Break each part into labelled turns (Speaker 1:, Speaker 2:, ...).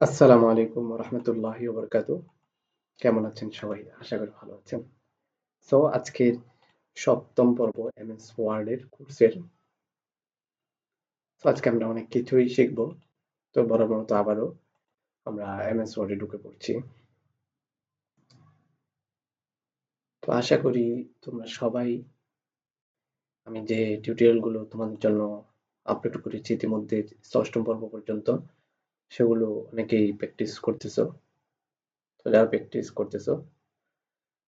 Speaker 1: আসসালামু আলাইকুম রহমতুল্লাহি ওবরকাত। কেমন আছেন সবাই? আশা করি ভালো আছেন। সো আজকের সপ্তম পর্ব এমএস ওয়ার্ডের কোর্সের আজকে আমরা অনেক কিছুই শিখব। তো বড় মতো আবারও আমরা এমএস ওয়ার্ডে ঢুকে পড়ছি। তো আশা করি তোমরা সবাই আমি যে টিউটোরিয়ালগুলো তোমাদের জন্য আপলোড করেছি ইতিমধ্যে ষষ্ঠম পর্ব পর্যন্ত সেগুলো অনেকেই প্র্যাকটিস করতেছো। তো যারা প্র্যাকটিস করতেছো,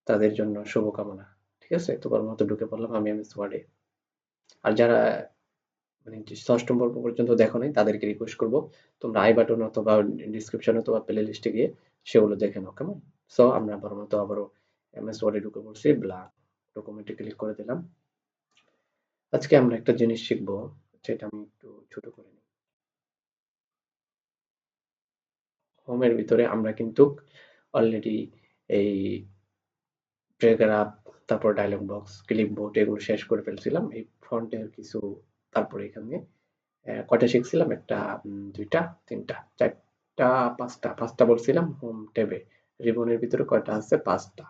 Speaker 1: তাদের জন্য শুভকামনা, ঠিক আছে? তোমার মতো ঢুকে পড়লাম আমি এমএস ওয়ার্ডে আর যারা মানে ষষ্ঠম পর্ব পর্যন্ত দেখো নাই, তাদেরকে রিকোয়েস্ট করব, তোমরা আই বাটন অথবা ডিসক্রিপশন অথবা প্লে লিস্টে গিয়ে সেগুলো দেখে নাও, কেমন? সো আমরা বড় মতো আবারও এমএস ওয়ার্ডে ঢুকে পড়ছি ব্ল্যাক ডকুমেন্টে ক্লিক করে দিলাম। আজকে আমরা একটা জিনিস শিখব সেটা আমি একটু ছোট করে হোমের ভিতরে আমরা কিন্তু অলরেডি এই প্যারাগ্রাফ তারপর ডায়লগ বক্স ক্লিপবোর্ড এগুলো শেষ করে ফেলছিলাম। এই ফ্রন্টের কিছু তারপরে এখানে কয়টা শিখছিলাম? একটা দুইটা, তিনটা, চারটা, পাঁচটা পাঁচটা বলছিলাম হোম ট্যাবে রিবনের ভিতরে কয়টা আছে? পাঁচটা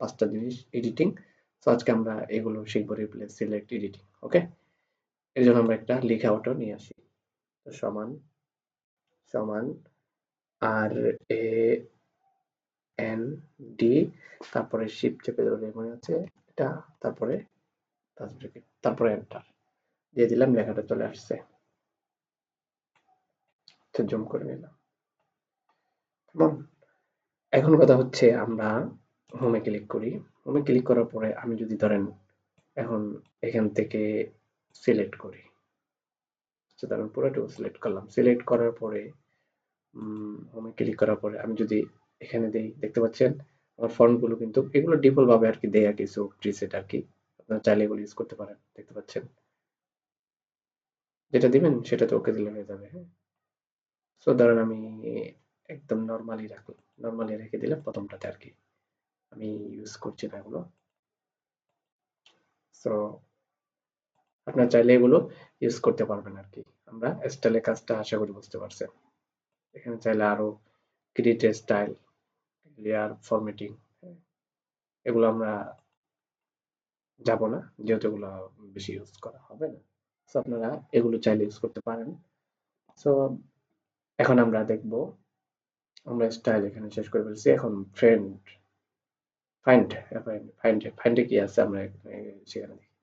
Speaker 1: পাঁচটা জিনিস এডিটিং তো আজকে আমরা এগুলো শিখব রিপ্লেস সিলেক্ট এডিটিং ওকে এর জন্য আমরা একটা লেখা অটো নিয়ে আসি। সমান সমান আর এ, এন, ডি, তারপরে শিপ চেপে ধরে মনে হচ্ছে এটা, তারপরে তারপরে এন্টার দিয়ে দিলাম, লেখাটা চলে আসছে। জুম করে নিলাম। কেমন এখন কথা হচ্ছে আমরা হোমে ক্লিক করি। হোমে ক্লিক করার পরে আমি যদি ধরেন এখন এখান থেকে সিলেক্ট করি। ধরেন পুরোটুকু সিলেক্ট করলাম। সিলেক্ট করার পরে হোমে ক্লিক করার পরে আমি যদি এখানে দেই, দেখতে পাচ্ছেন? আমার ফন্টগুলো কিন্তু, এগুলো ডিফল্ট ভাবে আর কি দেয়া কিছু প্রিসেট আর কি আপনারা চাইলে এগুলো ইউজ করতে পারেন, দেখতে পাচ্ছেন? যেটা দিবেন, সেটা তো ওকে দিলে হয়ে যাবে হ্যাঁ? সো ধরেন আমি একদম নর্মালি রাখলাম নর্মালি রেখে দিলাম প্রথমটাতে আর কি আমি ইউজ করছি না এগুলো। সো আপনার চাইলে এগুলো ইউজ করতে পারবেন আর কি আমরা স্টাইলের কাজটা আশা করি বুঝতে পারছেন। এখানে চাইলে আরও ক্রিয়েট স্টাইল লেয়ার ফরম্যাটিং এগুলো আমরা যাব না, যেহেতু এগুলো বেশি ইউজ করা হবে না। সো আপনারা এগুলো চাইলে ইউজ করতে পারেন। সো এখন আমরা দেখব, আমরা স্টাইল এখানে শেষ করে ফেলছি। এখন ফ্রেন্ড ফাইন্ড ফাইন্ড ফাইন্ডে কি আছে আমরা সেখানে দেখি।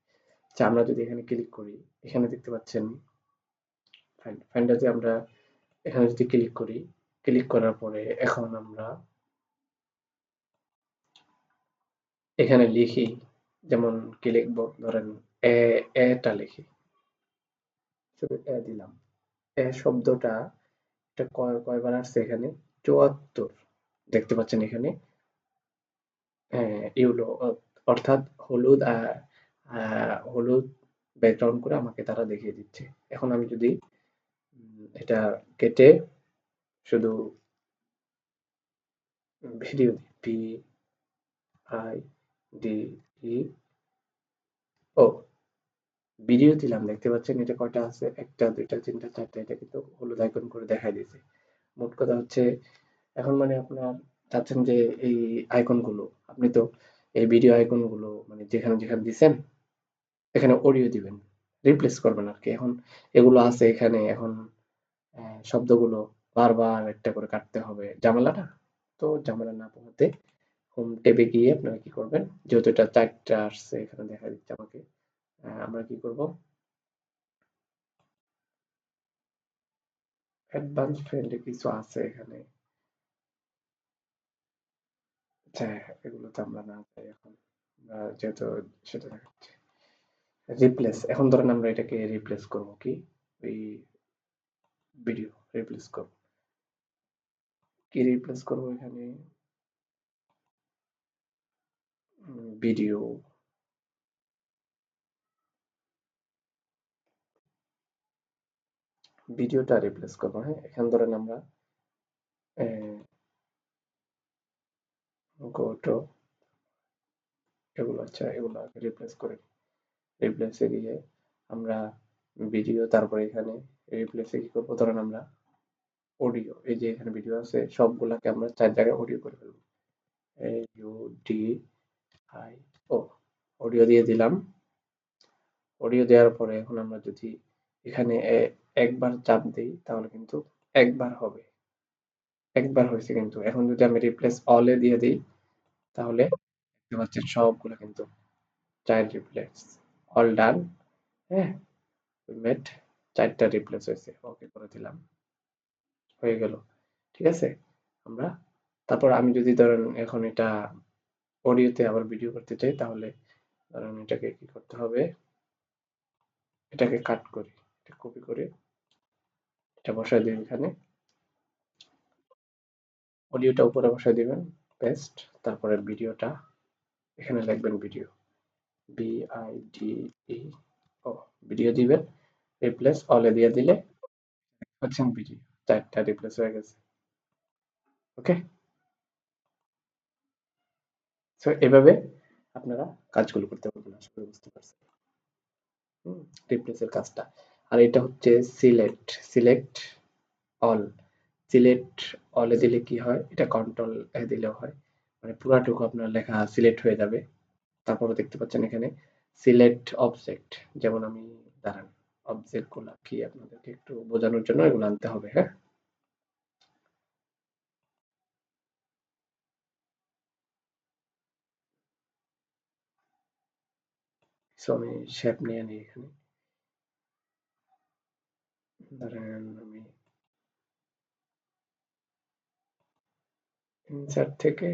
Speaker 1: আচ্ছা আমরা যদি এখানে ক্লিক করি, এখানে দেখতে পাচ্ছেন ফাইন্ড ফাইন্ডে আমরা এখানে যদি ক্লিক করি ক্লিক করার পরে এখন আমরা এখানে লিখি, যেমন কি লিখব? ধরেন এ এটা লিখি। শুধু এ দিলাম। এ শব্দটা এটা কয়, কয়বার আসছে এখানে? চুয়াত্তর। দেখতে পাচ্ছেন এখানে? ইউলো, অর্থাৎ হলুদ হলুদ ব্যাকগ্রাউন্ড করে আমাকে তারা দেখিয়ে দিচ্ছে। এখন আমি যদি এটা কেটে শুধু video P I, D, E, O, video দিলাম। দেখতে পাচ্ছেন এটা কয়টা আছে? একটা, দুইটা, তিনটা, চারটা। এটা কিন্তু হলুদ আইকন করে দেখাই দিয়েছে। মোট কথা হচ্ছে, এখন মানে আপনার চাচ্ছেন যে এই আইকনগুলো, আপনি তো এই ভিডিও আইকনগুলো মানে যেখানে যেখানে দিচ্ছেন এখানে অডিও দিবেন রিপ্লেস করবেন আর কি। এখন এগুলো আছে এখানে, এখন শব্দগুলো বারবার একটা করে কাটতে হবে। ঝামেলাটা? তো ঝামেলা না পোহাতে হোম ট্যাবে গিয়ে আপনারা কি করবেন? যেহেতু এটা চারটা আসছে, এখানে দেখা দিচ্ছে আমাকে। আমরা কি করব? অ্যাডভান্স ফ্রেন্ডে কিছু আছে এখানে। হ্যাঁ এগুলো তো আমরা না চাই এখন। যেহেতু সেটা দেখাচ্ছে। রিপ্লেস এখন ধরেন আমরা এটাকে রিপ্লেস করব কি? ওই ভিডিও রিপ্লেস করব। কি রিপ্লেস করব এখানে? ভিডিও ভিডিওটা রিপ্লেস করব হ্যাঁ? এখান ধরেন আমরা গোটো এগুলো আচ্ছা এগুলো রিপ্লেস করে রিপ্লেসে গিয়ে আমরা ভিডিও তারপরে এখানে রিপ্লেসে কি করব? ধরেন আমরা অডিও এই যে এখানে ভিডিও আছে, সবগুলাকে আমরা চার জায়গায় অডিও করে ফেলব। ইউ ডি ও অডিও দিয়ে দিলাম। অডিও দেওয়ার পরে এখন আমরা যদি এখানে একবার চাপ দিই, তাহলে কিন্তু একবার হবে। একবার হয়েছে কিন্তু। এখন যদি আমি রিপ্লেস অলে দিয়ে দিই, তাহলে দেখতে পাচ্ছেন সবগুলো কিন্তু চাইল্ড রিপ্লেস অল ডান হ্যাঁ? মেট চারটা রিপ্লেস হয়েছে। ওকে করে দিলাম। হয়ে গেল। ঠিক আছে? আমরা তারপর আমি যদি ধরেন এখন এটা অডিওতে আবার ভিডিও করতে চাই, তাহলে ধরেন এটাকে কি করতে হবে? এটাকে কাট করি। এটা কপি করে এটা বসাই দিই এখানে। অডিওটা উপরে বসাই দিবেন। পেস্ট তারপরে ভিডিওটা এখানে লিখবেন video B I D E O video দিবেন। রিপ্লেস অলে দিয়ে দিলে হচ্ছেন ভিডিও চারটা রিপ্লেস হয়ে গেছে। ওকে সো এভাবে আপনারা কাজগুলো করতে পারবেন, আশা করি বুঝতে পারছেন। রিপ্লেসের কাজটা। আর এটা হচ্ছে সিলেক্ট সিলেক্ট অল সিলেক্ট অলে দিলে কি হয়? এটা কন্ট্রোল এ দিলেও হয়। মানে পুরাটুকু আপনার লেখা সিলেক্ট হয়ে যাবে। তারপরে দেখতে পাচ্ছেন এখানে সিলেক্ট অবজেক্ট যেমন আমি দাঁড়ান। অবজেক্টগুলা কি আপনাদেরকে একটু বোঝানোর জন্য এগুলো আনতে হবে হ্যাঁ? সো আমি শেপ নিয়ে নিই এখানে। ধরেন আমি ইনসার্ট থেকে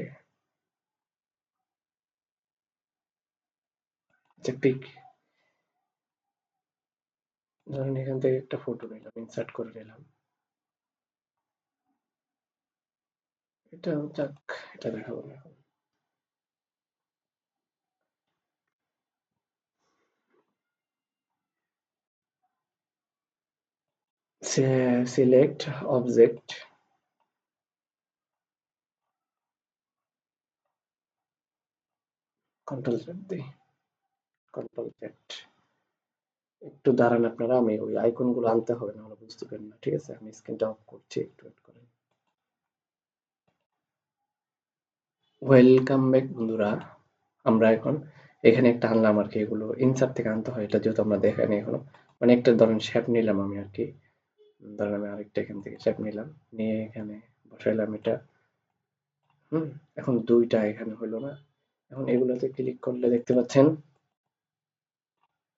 Speaker 1: যে পিক ধরেন এখান থেকে একটা ফটো নিলাম ইনসার্ট করে নিলাম। এটা যাক, এটা দেখাবো না এখন। অবজেক্ট কন্ট্রোল জেড দিই। কন্ট্রোল জেড একটু দাঁড়ান আপনারা, আমি ওই আইকনগুলো আনতে হবে না বুঝতে পারেন না, ঠিক আছে? আমি স্ক্রিনটা অফ করছি, একটু ওয়েট করেন। ওয়েলকাম ব্যাক বন্ধুরা, আমরা এখন এখানে একটা আনলাম আর কি, এগুলো ইনসার্ট থেকে আনতে হয়, এটা যেহেতু আমরা দেখাইনি এখনও। মানে একটা ধরেন শেপ নিলাম আমি আর কি। ধরেন আমি আরেকটা এখান থেকে শেপ নিলাম, নিয়ে এখানে বসাইলাম এটা। হুম, এখন দুইটা এখানে হলো না। এখন এগুলোতে ক্লিক করলে দেখতে পাচ্ছেন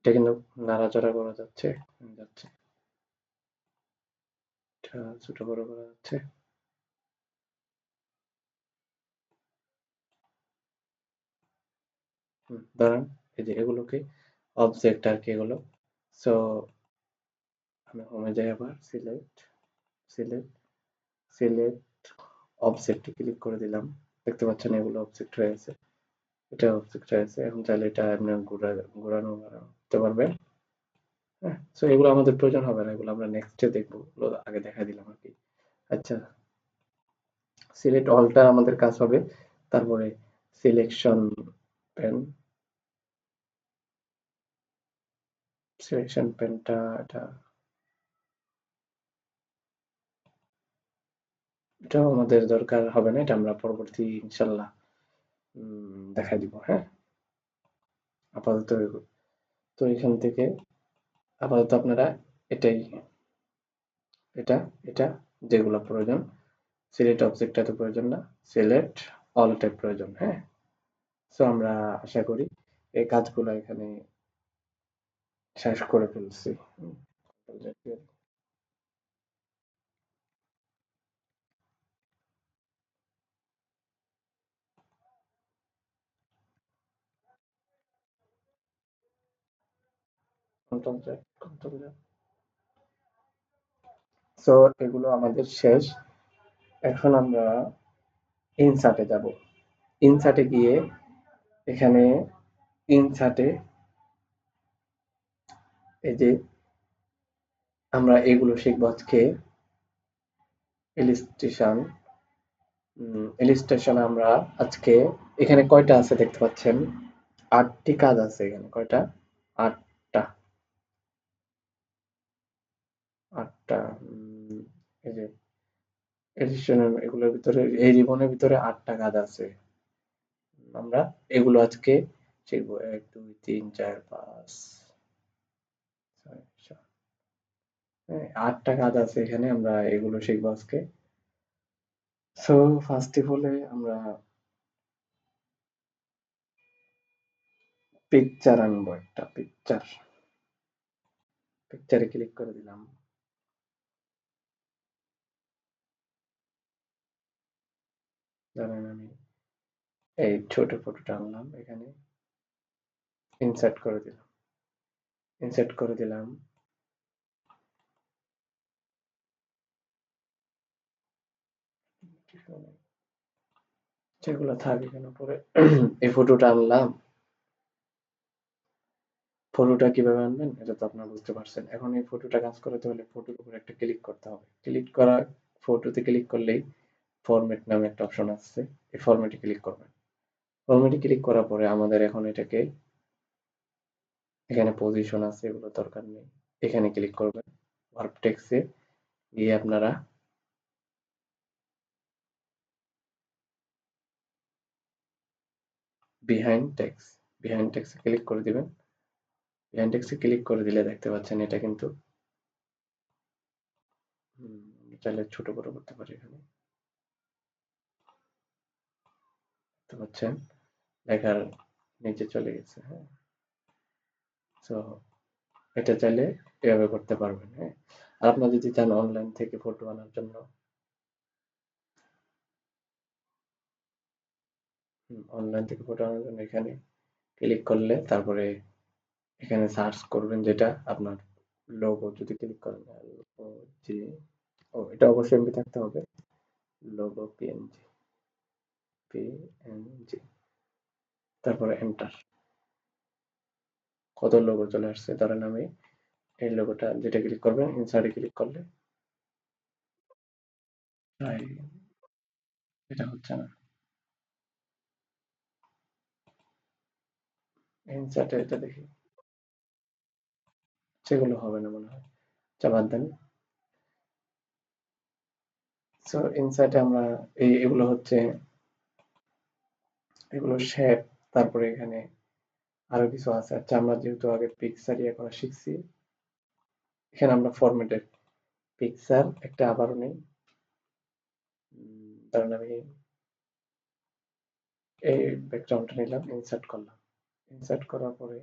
Speaker 1: এটা কিন্তু নাড়াচাড়া করা যাচ্ছে যাচ্ছে। ছোট বড় করা যাচ্ছে। দাঁড়ান, এই যে এগুলোকে অবজেক্ট আর কি এগুলো। সো আমি হোমে যাই আবার সিলেক্ট সিলেক্ট সিলেক্ট অবজেক্টে ক্লিক করে দিলাম। দেখতে পাচ্ছেন এগুলো অবজেক্ট রয়েছে এটা অবজেক্ট রয়েছে এখন চাইলে এটা আপনি ঘুরা, ঘোরানো করতে পারবেন। হ্যাঁ সো এগুলো আমাদের প্রয়োজন হবে না, এগুলো আমরা নেক্সটে দেখব আগে দেখা দিলাম আর কি। আচ্ছা সিলেক্ট অলটা আমাদের কাজ হবে, তারপরে সিলেকশন পেন সিলেকশন পেনটা এটা, এটাও আমাদের দরকার হবে না, এটা আমরা পরবর্তী ইনশাল্লাহ দেখা দিব হ্যাঁ? আপাতত তো এখান থেকে আপাতত আপনারা এটাই, এটা এটা যেগুলো প্রয়োজন সিলেক্ট অবজেক্টটা তো প্রয়োজন না সিলেক্ট অলটাই প্রয়োজন হ্যাঁ? সো আমরা আশা করি এই কাজগুলো এখানে শেষ করে ফেলছি control Z control Z so এগুলো আমাদের শেষ। এখন আমরা ইনসার্টে যাব। ইনসার্টে গিয়ে এখানে ইনসার্টে এই যে আমরা এগুলো শিখব আজকে। ইলিস্ট্রেশন ইলিস্ট্রেশন আমরা আজকে এখানে কয়টা আছে দেখতে পাচ্ছেন? আটটি কাজ আছে এখানে, কয়টা? আটটা আটটা এই যে এডিশনের এগুলোর ভিতরে, এই রিবনের ভিতরে আটটা কাজ আছে। আমরা এগুলো আজকে শিখব। এক, দুই, তিন, চার, পাঁচ হ্যাঁ আটটা কাজ আছে এখানে, আমরা এগুলো শিখব আজকে। সো ফার্স্ট অফ অলে আমরা পিকচার আনব একটা পিকচার পিকচারে ক্লিক করে দিলাম। ধরেন আমি। এই ছোট ফটোটা আনলাম এখানে। ইনসার্ট করে দিলাম। ইনসার্ট করে দিলাম। যেগুলো থাকে এখানে পরে। এই ফটোটা আনলাম। ফটোটা কীভাবে আনবেন এটা তো আপনারা বুঝতে পারছেন। এখন এই ফটোটা কাজ করাতে হলে ফটোর উপর একটা ক্লিক করতে হবে। ক্লিক করা ফটোতে ক্লিক করলেই ফরম্যাট নামে একটা অপশন আসছে, এই ফরম্যাটে ক্লিক করবেন। ফরম্যাটে ক্লিক করার পরে আমাদের এখন এটাকে, এখানে পজিশন আছে, এগুলো দরকার নেই। এখানে ক্লিক করবেন ওয়ার্ক টেক্সে গিয়ে আপনারা বিহাইন্ড টেক্স বিহাইন্ড টেক্সে ক্লিক করে দিবেন। বিহাইন্ড টেক্সে ক্লিক করে দিলে দেখতে পাচ্ছেন এটা কিন্তু চাইলে ছোট বড় করতে পারি এখানে। দেখতে পাচ্ছেন লেখার নিচে চলে গেছে হ্যাঁ। সো এটা চাইলে এভাবে করতে পারবেন হ্যাঁ। আর আপনার যদি চান অনলাইন থেকে ফটো আনার জন্য। অনলাইন থেকে ফটো আনার জন্য এখানে ক্লিক করলে তারপরে এখানে সার্চ করবেন যেটা আপনার লোগো যদি ক্লিক করেন জি ও, এটা অবশ্যই এমপি থাকতে হবে। লোগো পিএনজি পিএনজি তারপরে এন্টার কত লোগো চলে আসছে? ধরেন আমি এই লোগোটা যেটা ক্লিক করবেন ইনসার্টে ক্লিক করলে এটা হচ্ছে না। ইনসার্টে এটা দেখি। সেগুলো হবে না মনে হয়। আচ্ছা দেন। সো ইনসার্টে আমরা এই এগুলো হচ্ছে এগুলো শেপ, তারপরে এখানে আরও কিছু আছে। আচ্ছা আমরা যেহেতু আগে পিকচার ইয়ে করা শিখছি, এখানে আমরা ফরম্যাটেড পিকচার একটা আবারও নেই। কারণ আমি এই ব্যাকগ্রাউন্ডটা নিলাম ইনসার্ট করলাম। ইনসার্ট করার পরে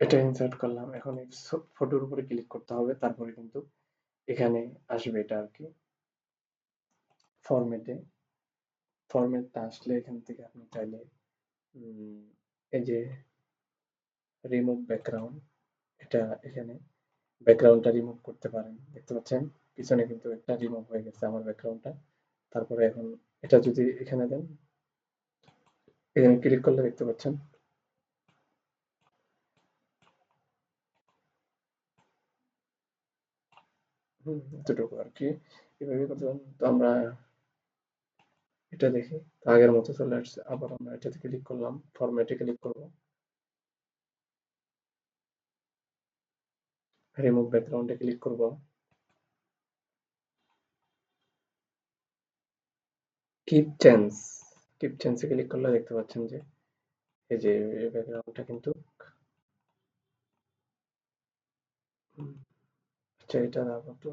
Speaker 1: এটা ইনসার্ট করলাম। এখন এই ফটোর উপরে ক্লিক করতে হবে, তারপরে কিন্তু এখানে আসবে এটা আর কি ফরম্যাটে ফরম্যাটটা আসলে এখান থেকে আপনি চাইলে এই যে রিমুভ ব্যাকগ্রাউন্ড এটা এখানে ব্যাকগ্রাউন্ডটা রিমুভ করতে পারেন। দেখতে পাচ্ছেন? পিছনে কিন্তু একটা রিমুভ হয়ে গেছে আমার ব্যাকগ্রাউন্ডটা তারপরে এখন এটা যদি এখানে দেন, এখানে ক্লিক করলে দেখতে পাচ্ছেন? এতটুকু আর কি এভাবে তো আমরা এটা দেখি। আগের মতো চলে আসছে। আবার আমরা এটাতে ক্লিক করলাম। ফরম্যাটে ক্লিক করব। রিমুভ ব্যাকগ্রাউন্ডে ক্লিক করব। কিপ চেঞ্জ কিপ চেঞ্জে ক্লিক করলে দেখতে পাচ্ছেন যে, এই যে ব্যাকগ্রাউন্ডটা কিন্তু আচ্ছা এটা আপাতত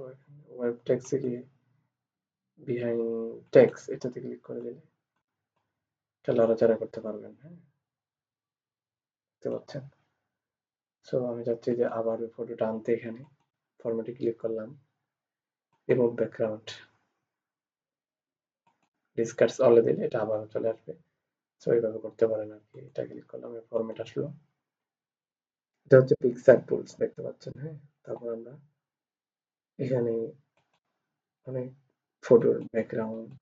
Speaker 1: ওয়েব টেক্সে গিয়ে বিহাইন্ড টেক্স এটাতে ক্লিক করে দিলে এটা লড়াচড়া করতে পারবেন হ্যাঁ? দেখতে পাচ্ছেন? সো আমি চাচ্ছি যে আবার ওই ফটোটা আনতে এখানে ফরম্যাটে ক্লিক করলাম রিমুভ ব্যাকগ্রাউন্ড ডিসকার্স অলে দিলে এটা আবার চলে আসবে। সো এইভাবে করতে পারেন আর কি, এটা ক্লিক করলাম ফরম্যাট আসলো। এটা হচ্ছে পিক্সার টুলস দেখতে পাচ্ছেন হ্যাঁ? তারপর আমরা এখানে অনেক ফটোর ব্যাকগ্রাউন্ড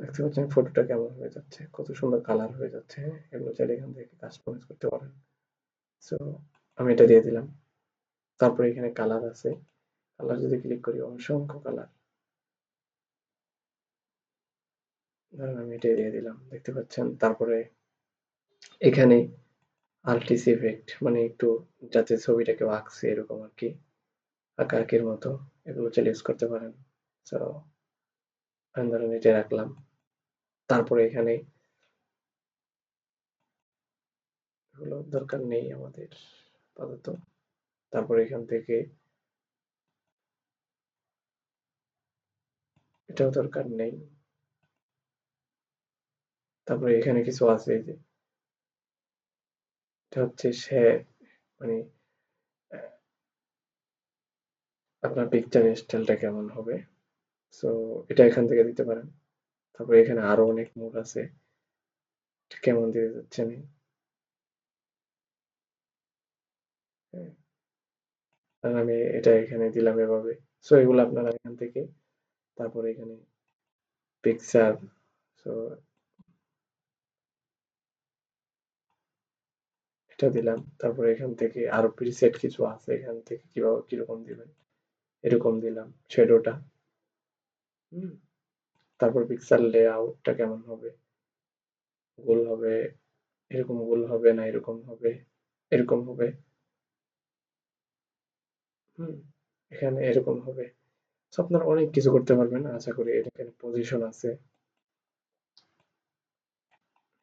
Speaker 1: দেখতে পাচ্ছেন ফটোটা কেমন হয়ে যাচ্ছে, কত সুন্দর কালার হয়ে যাচ্ছে, এগুলো চাইলে এখান থেকে কাস্টমাইজ করতে পারেন। সো আমি এটা দিয়ে দিলাম। তারপরে এখানে কালার আছে। কালার যদি ক্লিক করি, অসংখ্য কালার ধরেন আমি এটা দিয়ে দিলাম। দেখতে পাচ্ছেন? তারপরে এখানে আর্টিস্ট ইফেক্ট মানে একটু যাতে ছবিটা কেউ আঁকছে এরকম আর কি, আঁকা আঁকির মতো, এগুলো চাইলে ইউজ করতে পারেন। সো আমি ধরেন এটা রাখলাম। তারপরে এখানে এগুলো দরকার নেই আমাদের, আপাতত। তারপরে এখান থেকে এটাও দরকার নেই। তারপরে এখানে কিছু আছে এই যে এটা হচ্ছে সে মানে আপনার পিকচার স্টাইলটা কেমন হবে? সো এটা এখান থেকে দিতে পারেন। তারপরে এখানে আরও অনেক মোড আছে। কেমন দিতে যাচ্ছে আমি? হ্যাঁ, আমি এটা এখানে দিলাম এভাবে। সো এগুলো আপনারা এখান থেকে তারপরে এখানে পিকচার সো এটা দিলাম, তারপরে এখান থেকে আরও প্রিসেট কিছু আছে, এখান থেকে কীভাবে, কীরকম দিবেন? এরকম দিলাম শ্যাডোটা হুম, তারপর পিক্সেল লেআউটটা কেমন হবে? গোল হবে, এরকম গোল হবে না এরকম হবে? এরকম হবে? হুম, এখানে এরকম হবে। সো আপনারা অনেক কিছু করতে পারবেন, আশা করি এখানে পজিশন আছে।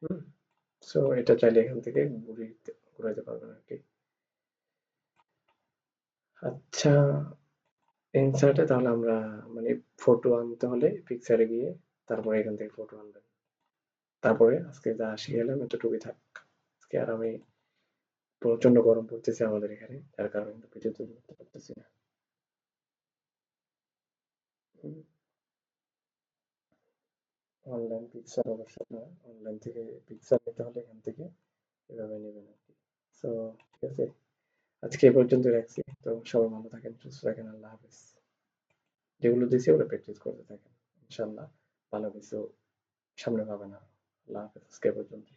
Speaker 1: হুম সো এটা চাইলে এখান থেকে ঘুরিয়ে ঘুরাইতে পারবেন আর কি। আচ্ছা ইনসার্টে তাহলে আমরা মানে ফটো আনতে হলে পিকচারে গিয়ে তারপরে এখান থেকে ফটো আনবেন। তারপরে আজকে যা শিখে এতটুকুই থাক। আজকে আর আমি প্রচণ্ড গরম পড়তেছে আমাদের এখানে, যার কারণে কিন্তু ভিডিও তৈরি করতে পারতেছি না। অনলাইন পিকচার অবশ্য আপনার অনলাইন থেকে পিকচার নিতে হলে এখান থেকে এভাবে নেবেন আর সো ঠিক আছে? আজকে এ পর্যন্ত রাখছি। তো সবাই ভালো থাকেন, সুস্থ থাকেন, আল্লাহ হাফেজ। যেগুলো দিয়েছি ওগুলো প্র্যাকটিস করতে থাকেন ইনশাল্লাহ ভালো কিছু সামনে পাবেন আল্লাহ হাফেজ, আজকে পর্যন্ত